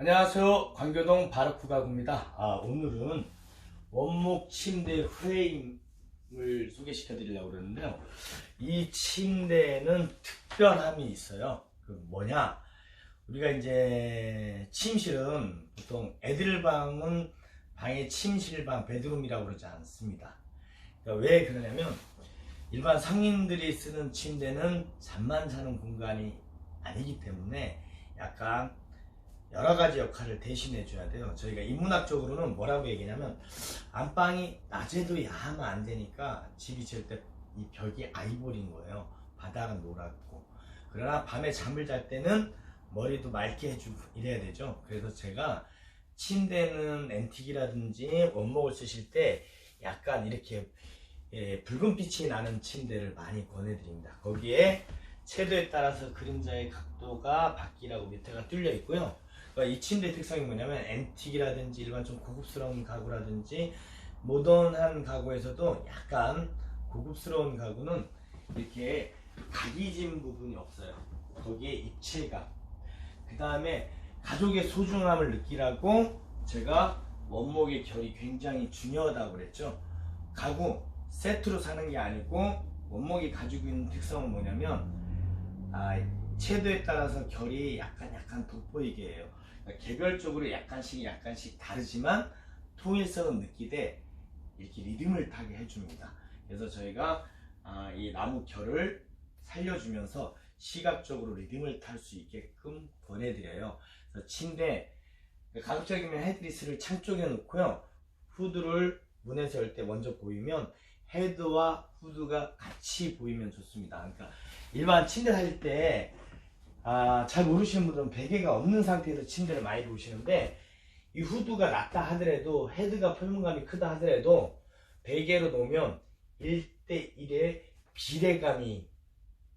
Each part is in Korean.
안녕하세요. 광교동 바르쿠 가구입니다. 아, 오늘은 원목 침대 프레임을 소개시켜 드리려고 그러는데요. 이 침대는 특별함이 있어요. 그 뭐냐? 우리가 이제 침실은 보통 애들 방은 방의 침실방, 베드룸이라고 그러지 않습니다. 그러니까 왜 그러냐면 일반 성인들이 쓰는 침대는 잠만 자는 공간이 아니기 때문에 약간 여러 가지 역할을 대신해 줘야 돼요. 저희가 인문학적으로는 뭐라고 얘기냐면 안방이 낮에도 야하면 안 되니까 집이 지을 때 이 벽이 아이보리인 거예요. 바닥은 노랗고. 그러나 밤에 잠을 잘 때는 머리도 맑게 해주고 이래야 되죠. 그래서 제가 침대는 앤틱이라든지 원목을 쓰실 때 약간 이렇게 예, 붉은 빛이 나는 침대를 많이 권해드립니다. 거기에 채도에 따라서 그림자의 각도가 바뀌라고 밑에가 뚫려 있고요. 그러니까 이 침대 특성이 뭐냐면 앤틱이라든지 일반 좀 고급스러운 가구라든지 모던한 가구에서도 약간 고급스러운 가구는 이렇게 각이진 부분이 없어요. 거기에 입체감. 그 다음에 가족의 소중함을 느끼라고 제가 원목의 결이 굉장히 중요하다고 그랬죠. 가구 세트로 사는 게 아니고 원목이 가지고 있는 특성은 뭐냐면 아, 채도에 따라서 결이 약간 약간 돋보이게 해요. 그러니까 개별적으로 약간씩 약간씩 다르지만 통일성은 느끼되 이렇게 리듬을 타게 해줍니다. 그래서 저희가 아, 이 나무 결을 살려주면서 시각적으로 리듬을 탈 수 있게끔 권해드려요. 그래서 침대 가급적이면 헤드리스를 창 쪽에 놓고요. 후드를 문에서 열 때 먼저 보이면 헤드와 후드가 같이 보이면 좋습니다. 그러니까 일반 침대 살 때 아, 잘 모르시는 분들은 베개가 없는 상태에서 침대를 많이 보시는데 이 후드가 낮다 하더라도 헤드가 표면감이 크다 하더라도 베개로 놓으면 1대1의 비례감이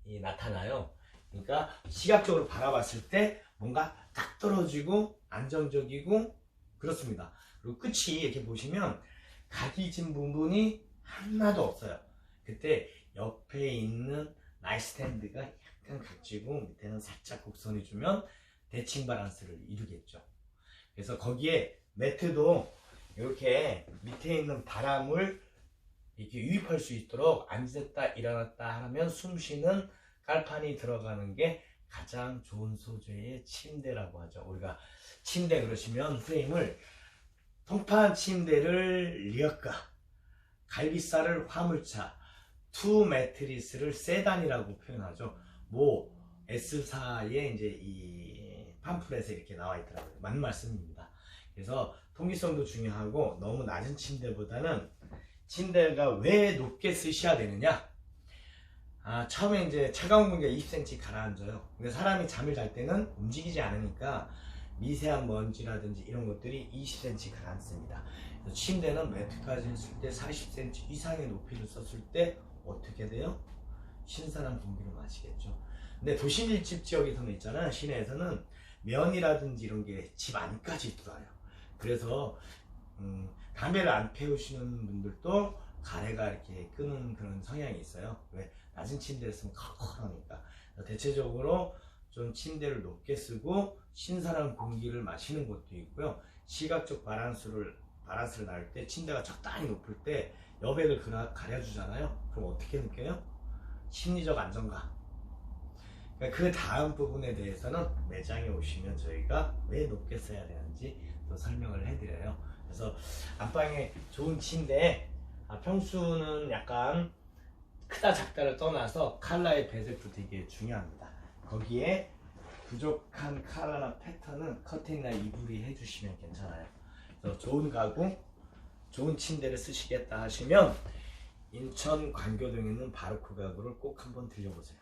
이 나타나요. 그러니까 시각적으로 바라봤을 때 뭔가 딱 떨어지고 안정적이고 그렇습니다. 그리고 끝이 이렇게 보시면 각이 진 부분이 하나도 없어요. 그때 옆에 있는 나이스탠드가 약간 각지고 밑에는 살짝 곡선이 주면 대칭 바란스를 이루겠죠. 그래서 거기에 매트도 이렇게 밑에 있는 바람을 이렇게 유입할 수 있도록 앉았다 일어났다 하면 숨 쉬는 깔판이 들어가는 게 가장 좋은 소재의 침대라고 하죠. 우리가 침대 그러시면 프레임을 통판 침대를 리어카, 갈비살을 화물차, 투 매트리스를 세단이라고 표현하죠. 뭐 S사에 이제 이 팜플렛에 이렇게 나와 있더라고요. 맞는 말씀입니다. 그래서 통기성도 중요하고 너무 낮은 침대보다는 침대가 왜 높게 쓰셔야 되느냐? 아, 처음에 이제 차가운 공기가 20cm 가라앉아요. 근데 사람이 잠을 잘 때는 움직이지 않으니까 미세한 먼지라든지 이런 것들이 20cm 가라앉습니다. 침대는 매트까지 했을 때 40cm 이상의 높이를 썼을 때 어떻게 돼요? 신선한 공기를 마시겠죠. 근데 도시 밀집 지역에서는 있잖아요. 시내에서는 면이라든지 이런 게 집 안까지 들어와요. 그래서 음, 담배를 안 피우시는 분들도 가래가 이렇게 끄는 그런 성향이 있어요. 왜? 낮은 침대를 쓰면 컬컬하니까. 대체적으로 좀 침대를 높게 쓰고 신선한 공기를 마시는 곳도 있고요. 시각적 바란스를 바란스를 날때 침대가 적당히 높을 때 여백을 가려주잖아요. 그럼 어떻게 느껴요? 심리적 안정감. 그러니까 그 다음 부분에 대해서는 매장에 오시면 저희가 왜 높게 써야 되는지 또 설명을 해드려요. 그래서 안방에 좋은 침대 아, 평수는 약간 크다 작다를 떠나서 컬러의 배색도 되게 중요합니다. 거기에 부족한 컬러나 패턴은 커튼이나 이불이 해주시면 괜찮아요. 그래서 좋은 가구, 좋은 침대를 쓰시겠다 하시면 인천 광교동에 있는 바로크 가구를 꼭 한번 들려보세요.